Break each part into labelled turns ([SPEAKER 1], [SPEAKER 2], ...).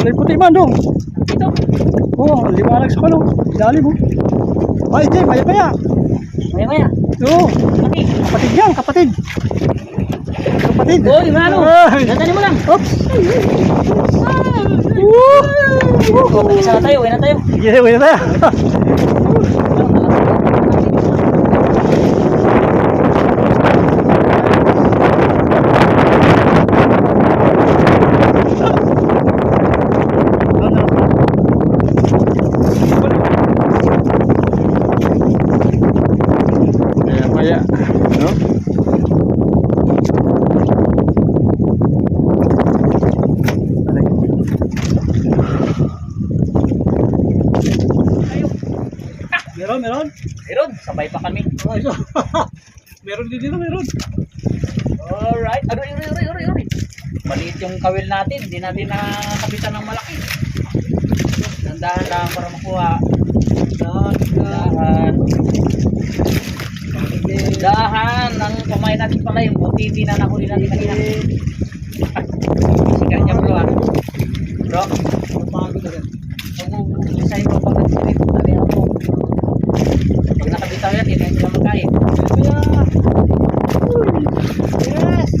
[SPEAKER 1] Kulay puti man dong.
[SPEAKER 2] Ito.
[SPEAKER 1] Oo, oh, liwanag sa kano. Ilalim mo. Ay, Jay, maya maya.
[SPEAKER 2] Maya maya.
[SPEAKER 1] Oo,
[SPEAKER 2] Laki.
[SPEAKER 1] kapatid yan, kapatid. Kapatid.
[SPEAKER 2] Uy, ano?
[SPEAKER 1] Ay.
[SPEAKER 2] Dadali mo lang.
[SPEAKER 1] Oops.
[SPEAKER 2] Oh, mag-isa na tayo. Uwi na tayo.
[SPEAKER 1] Sige, wait na tayo. Maya, maya. No? Meron, meron.
[SPEAKER 2] Meron. Sabay pa kami.
[SPEAKER 1] Ay, so. Meron din dito, meron.
[SPEAKER 2] Alright. Aroy, aroy, aroy, aroy, aroy. Maliit yung kawil natin. Hindi natin nakabitan ng malaki. Dandahan lang para makuha. Dahan. Dahan. Ang pamain natin pala yung buti. Hindi na nahuli natin kanina. Sikat niya bro ah. Bro.
[SPEAKER 1] Rin.
[SPEAKER 2] Ang design ko pag nakabitaw yan, hindi na sila magkain.
[SPEAKER 1] Kaya,
[SPEAKER 2] Yes!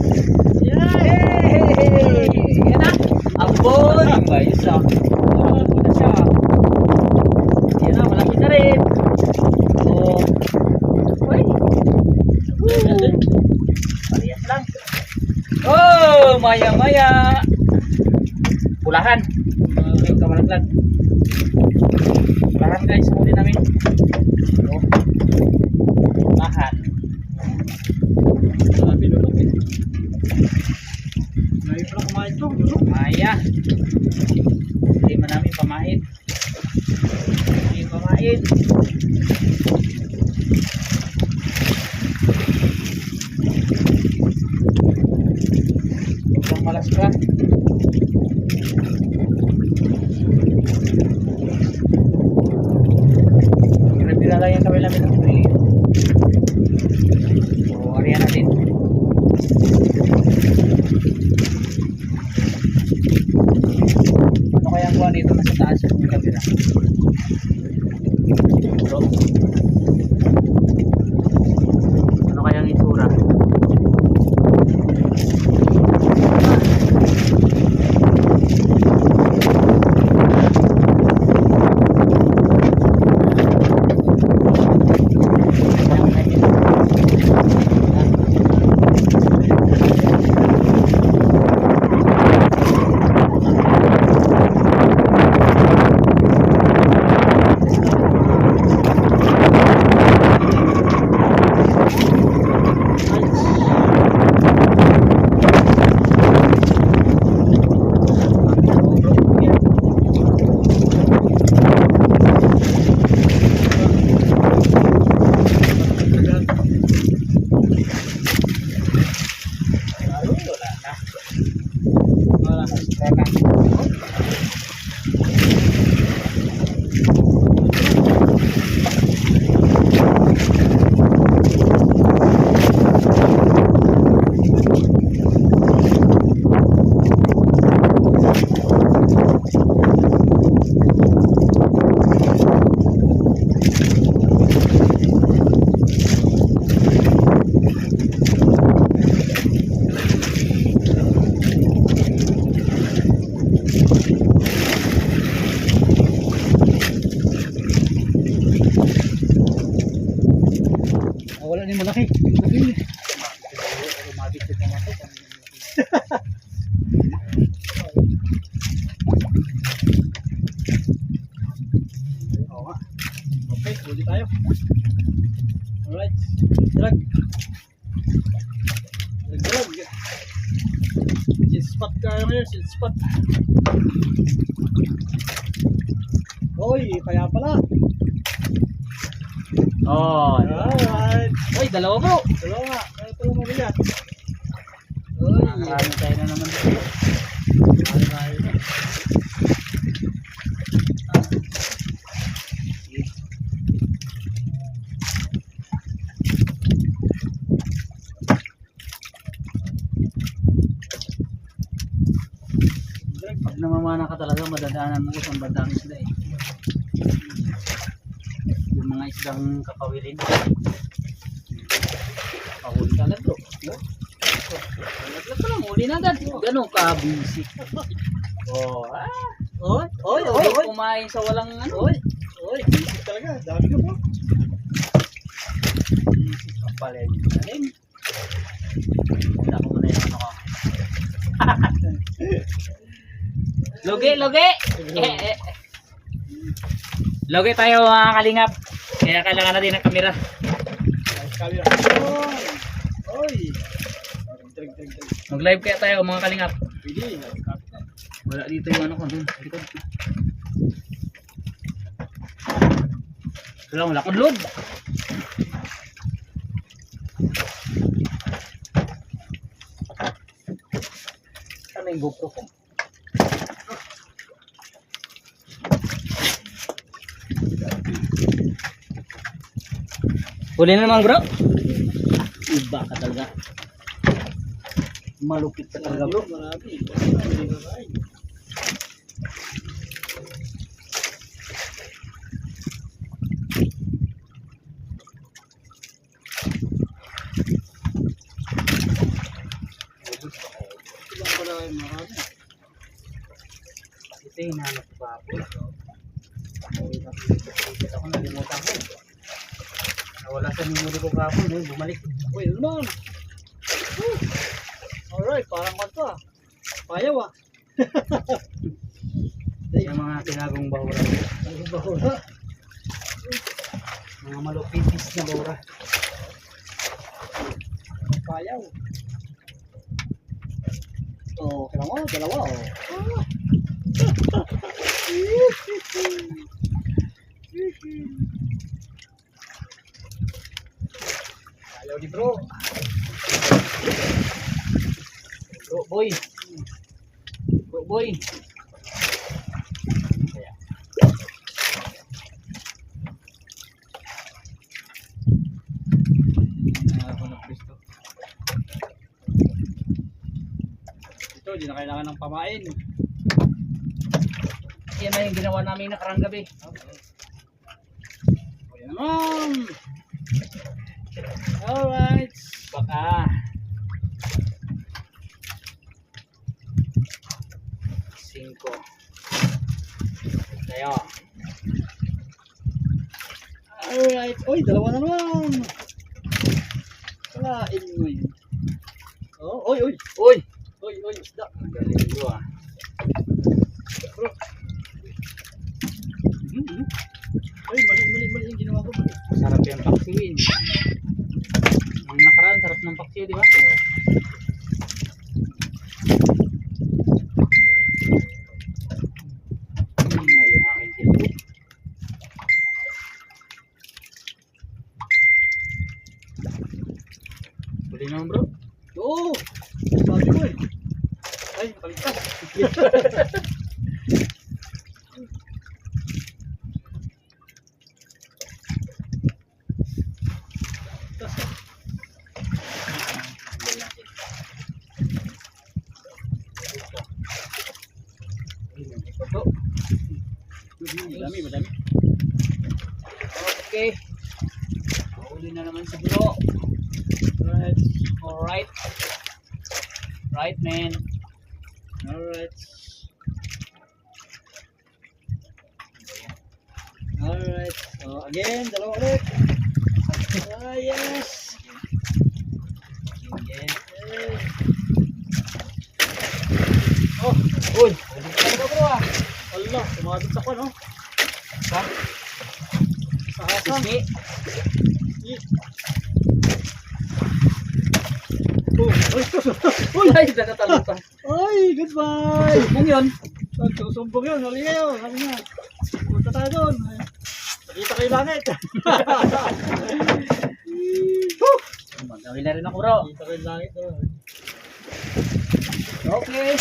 [SPEAKER 2] Yay! Yan na! Ambon! Ba, isa. Ambon na siya. Yan na, malaki na rin. So, uy. Parehas lang. Oh, maya maya. Pulahan. Uh,
[SPEAKER 1] Din malaki. Nga. Okay, huli tayo. Alright. Drag. Drag, drag. Sit spot kayo ngayon, sit spot. Hoy, kaya pala.
[SPEAKER 2] Oh,
[SPEAKER 1] Alright.
[SPEAKER 2] Uy, dalawa bro.
[SPEAKER 1] Dalawa kaya pala mabigat.
[SPEAKER 2] Uy, marami tayo na naman dito.
[SPEAKER 1] Marami. Drag.
[SPEAKER 2] Pag namamana ka talaga, madadaanan mo kung bandang isda eh. Yung mga isdang kakawilin. Kahuli ka agad bro. Laglag ka lang, huli na agad. Ganun ka, busy. Oh, ah.
[SPEAKER 1] Oy, oy,
[SPEAKER 2] Oy, kumain sa walang ano.
[SPEAKER 1] Oy, oy, busy talaga. Dami ka po.
[SPEAKER 2] Kapalin. Galing. Wala ko muna yung ano ko. Logi, logi! Eh, eh. Logi tayo mga kalingap. Kaya kailangan natin ng kamera.
[SPEAKER 1] Kamera. Oy.
[SPEAKER 2] Mag-live kaya tayo mga kalingap.
[SPEAKER 1] Pili.
[SPEAKER 2] Wala dito yung ano ko dun. Wala, wala kong load. Na yung GoPro ko? Huli na naman bro. Iba ka talaga. Malupit ka talaga bro.
[SPEAKER 1] Marami. Marami na kain. Ilang pala kayo marami.
[SPEAKER 2] Ito yung hinahanap ko Nawala sa memory ko kahapon eh. Bumalik.
[SPEAKER 1] Uy, naman? Woo! Alright, parang kanto ah. Payaw ah.
[SPEAKER 2] Yung mga tinagong bahura.
[SPEAKER 1] Ang bahura.
[SPEAKER 2] Mga malupitis na bahura.
[SPEAKER 1] Payaw. Oh, kailan mo? Dalawa oh.
[SPEAKER 2] Ayaw di bro. Bro boy. Bro boy.
[SPEAKER 1] Ito, di na kailangan ng pamain.
[SPEAKER 2] Yan na yung ginawa namin nakarang gabi.
[SPEAKER 1] Uy, naman.
[SPEAKER 2] Tayo.
[SPEAKER 1] Alright. Uy, dalawa na naman. Kalain mo yun. Oh, uy, uy.
[SPEAKER 2] Uy!
[SPEAKER 1] Uy, uy, isda.
[SPEAKER 2] Galing ko ah.
[SPEAKER 1] Bro. Mm-hmm. Uy, mali, mali, mali yung ginawa ko. Mali.
[SPEAKER 2] Sarap yung paksiwin. Ang nakaraan, sarap ng paksiw, di ba? Hmm, ay yung aking cellphone. Huli naman bro.
[SPEAKER 1] Oo. Sabi ko eh. Ay, nakaligtas.
[SPEAKER 2] Ito.
[SPEAKER 1] Madami, madami.
[SPEAKER 2] Okay. Huli na naman si bro.
[SPEAKER 1] Alright.
[SPEAKER 2] Alright. Right, man.
[SPEAKER 1] Alright. Alright. So, again, dalawa ulit. Ah. Yes. Yay.
[SPEAKER 2] Oh, uy. Huli ka na bro ah.
[SPEAKER 1] Allah, sumabit sa kwan, oh.
[SPEAKER 2] Ha?
[SPEAKER 1] Sa hasang. Oh, ay,
[SPEAKER 2] Uy, pa.
[SPEAKER 1] ay, goodbye.
[SPEAKER 2] Kung yun.
[SPEAKER 1] Susumbong yun, hali kayo, hali nga. Punta tayo doon. Nakita kayo langit.
[SPEAKER 2] Magawin na rin ako bro.
[SPEAKER 1] Nakita kayo langit doon.
[SPEAKER 2] Okay.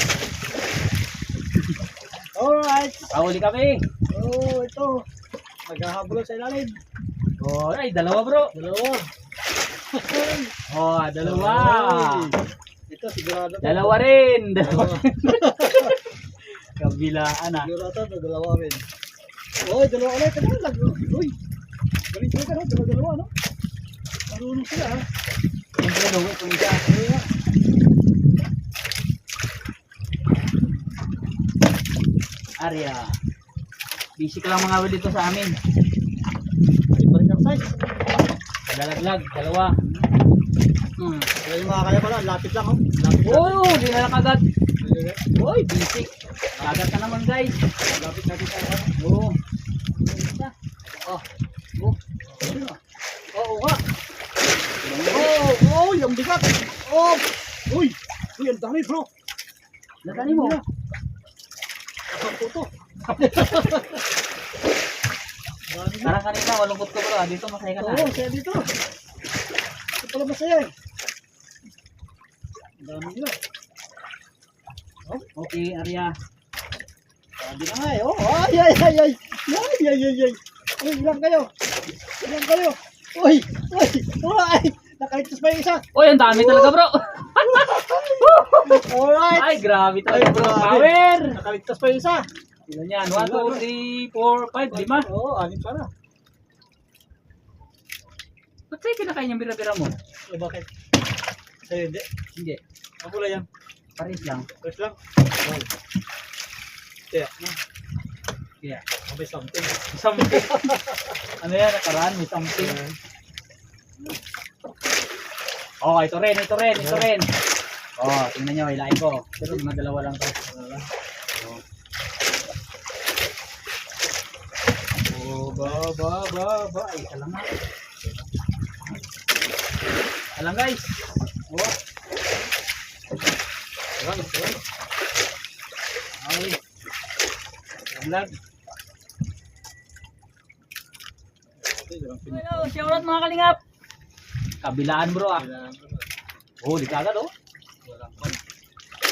[SPEAKER 1] Alright.
[SPEAKER 2] Nakahuli kami.
[SPEAKER 1] Oh, ito. Maghahabol sa ilalim.
[SPEAKER 2] Oh, ay, dalawa bro.
[SPEAKER 1] Dalawa.
[SPEAKER 2] Oh, dalawa.
[SPEAKER 1] Ito, sigurado.
[SPEAKER 2] Dalawa rin. Dalawa.
[SPEAKER 1] Dalawa.
[SPEAKER 2] Kabilaan ah.
[SPEAKER 1] Siguro ito, dalawa rin. Oy, dalawa ulit. Ano lang? Uy. Galing sila ka, no? Dalawa, dalawa, no? Marunong sila, ha?
[SPEAKER 2] Siyempre, luwi kung isa. Arya. Busy ka lang mga wali dito sa amin.
[SPEAKER 1] Ang size.
[SPEAKER 2] Dalaglag, dalawa. Hmm.
[SPEAKER 1] Kaya yung mga kaya pala, lapit lang, oh. Lapit lang.
[SPEAKER 2] Oh, di na.
[SPEAKER 1] Ayun, eh.
[SPEAKER 2] Uy, busy. Kagat ka naman guys.
[SPEAKER 1] Lapit natin sa ano.
[SPEAKER 2] Oo. Oh. Oh.
[SPEAKER 1] Ah. Oo nga. Oh, oh, yung bigat. Oh. Uy. Uy, ang dami, bro.
[SPEAKER 2] Natani mo.
[SPEAKER 1] Ang puto. Na.
[SPEAKER 2] Parang kanina, walungkot ko bro. Dito masaya ka na.
[SPEAKER 1] Oo, saya dito. Ito pala masaya eh. Ang dami nila.
[SPEAKER 2] Okay, Arya.
[SPEAKER 1] Sabi na nga eh. Oh, ay, ay, ay, ay. Ay, ay, ay, ay. Uy, ilang kayo? Ilang kayo? Uy, uy, uy. Nakaligtas pa yung isa.
[SPEAKER 2] Uy, ang dami talaga bro.
[SPEAKER 1] Alright.
[SPEAKER 2] Ay, grabe talaga bro. Power.
[SPEAKER 1] Nakaligtas pa yung isa.
[SPEAKER 2] Ilan yan? 1, 2, 3, 4, 5, 5.
[SPEAKER 1] Oo, anim sana.
[SPEAKER 2] Ba't sa'yo kinakain yung bira-bira mo?
[SPEAKER 1] Eh, bakit? Sa'yo hindi.
[SPEAKER 2] Hindi.
[SPEAKER 1] Ako lang yan.
[SPEAKER 2] Paris lang.
[SPEAKER 1] First lang. Wow. Kaya, no?
[SPEAKER 2] Kaya.
[SPEAKER 1] May something.
[SPEAKER 2] Something. ano yan? Nakaraan. May something. Oh, ito rin. Ito rin. Ito rin. Oh, tingnan nyo. Hilain ko. Pero mga dalawa lang to. Oh, ba, ba, ba, ba. Ay, alam nga. Alam guys. Oh.
[SPEAKER 1] Sarang, sarang.
[SPEAKER 2] Ay. Vlog. Hello, shoutout mga kalingap. Kabilaan bro ah. Oh, di kagad oh.
[SPEAKER 1] Walang pan.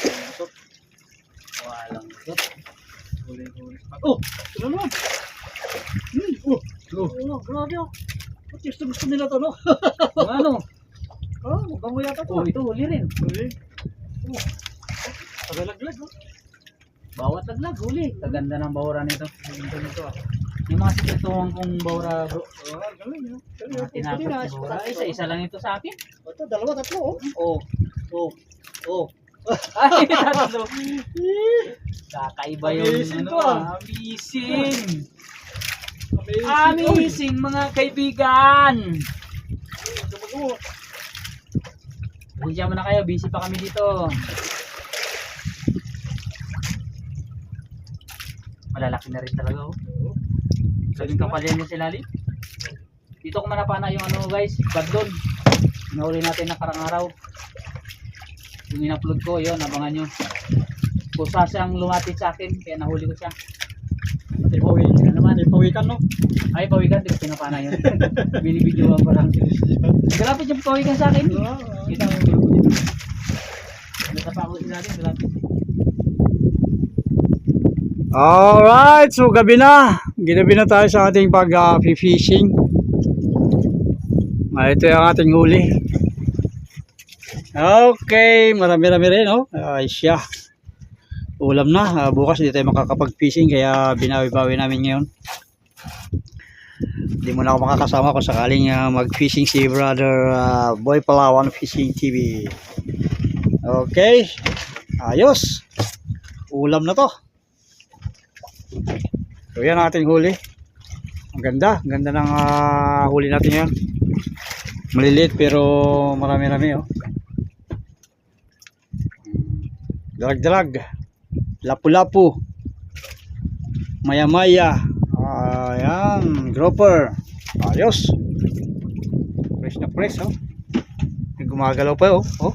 [SPEAKER 1] Walang.
[SPEAKER 2] Walang lusot.
[SPEAKER 1] Huli-huli. Oh! Ito na naman! Hmm, oh! Oh, oh grabe oh! Gusto gusto nila to, no?
[SPEAKER 2] Ano?
[SPEAKER 1] Ah, mabango yata to.
[SPEAKER 2] Oh, ito huli rin.
[SPEAKER 1] Huli. Oh. Pagalaglag, no?
[SPEAKER 2] Bawat laglag huli. Kaganda ng bawra nito.
[SPEAKER 1] Ganda nito ah.
[SPEAKER 2] Yung mga sikretuhan kong bawra bro.
[SPEAKER 1] Oh, galing, no? Galing,
[SPEAKER 2] Mga
[SPEAKER 1] oh.
[SPEAKER 2] tinapos
[SPEAKER 1] na,
[SPEAKER 2] na bawra. Isa-isa lang ito sa akin.
[SPEAKER 1] Ito, dalawa, tatlo, oh.
[SPEAKER 2] Oh.
[SPEAKER 1] Oh. Oh.
[SPEAKER 2] Ay, tatlo. Kakaiba yung
[SPEAKER 1] Amazing
[SPEAKER 2] ano
[SPEAKER 1] ah.
[SPEAKER 2] ah. Amazing.
[SPEAKER 1] Amazing.
[SPEAKER 2] Amazing mga kaibigan.
[SPEAKER 1] Oh.
[SPEAKER 2] Pasensya mo na kayo, busy pa kami dito. Malalaki na rin talaga oh. Saling kapal yan yung silali. Dito ko manapana yung ano guys, badlon. Nahuli natin nakarang araw. Yung in-upload ko, yun, abangan nyo. Kusa siyang lumapit sa akin, kaya nahuli ko siya.
[SPEAKER 1] May pawi.
[SPEAKER 2] Ano naman?
[SPEAKER 1] May pawikan, no?
[SPEAKER 2] Ay, pawikan, di ko pinapana yun. Binibidyoan ko lang. Galapit yung pawikan sa akin. Kita mo dito. Natapa ako sila din, galapit.
[SPEAKER 3] Alright, so gabi na. Ginabi na tayo sa ating pag-fishing. Ah, ito yung ating huli. Okay, marami-rami rin, oh. Ay, siya. Ulam na. Ah, bukas hindi tayo makakapag-fishing, kaya binawi-bawi namin ngayon. Hindi mo na ako makakasama kung sakaling ah, mag-fishing si brother ah, Boy Palawan Fishing TV. Okay. Ayos. Ulam na to. So yan ang ating huli. Ang ganda, ang ganda ng ah, huli natin yan. Maliliit pero marami-rami oh. Dalag-dalag. Lapu-lapu. Maya-maya. Ayan, grouper. Ayos. Fresh na fresh oh. Gumagalaw pa oh. oh.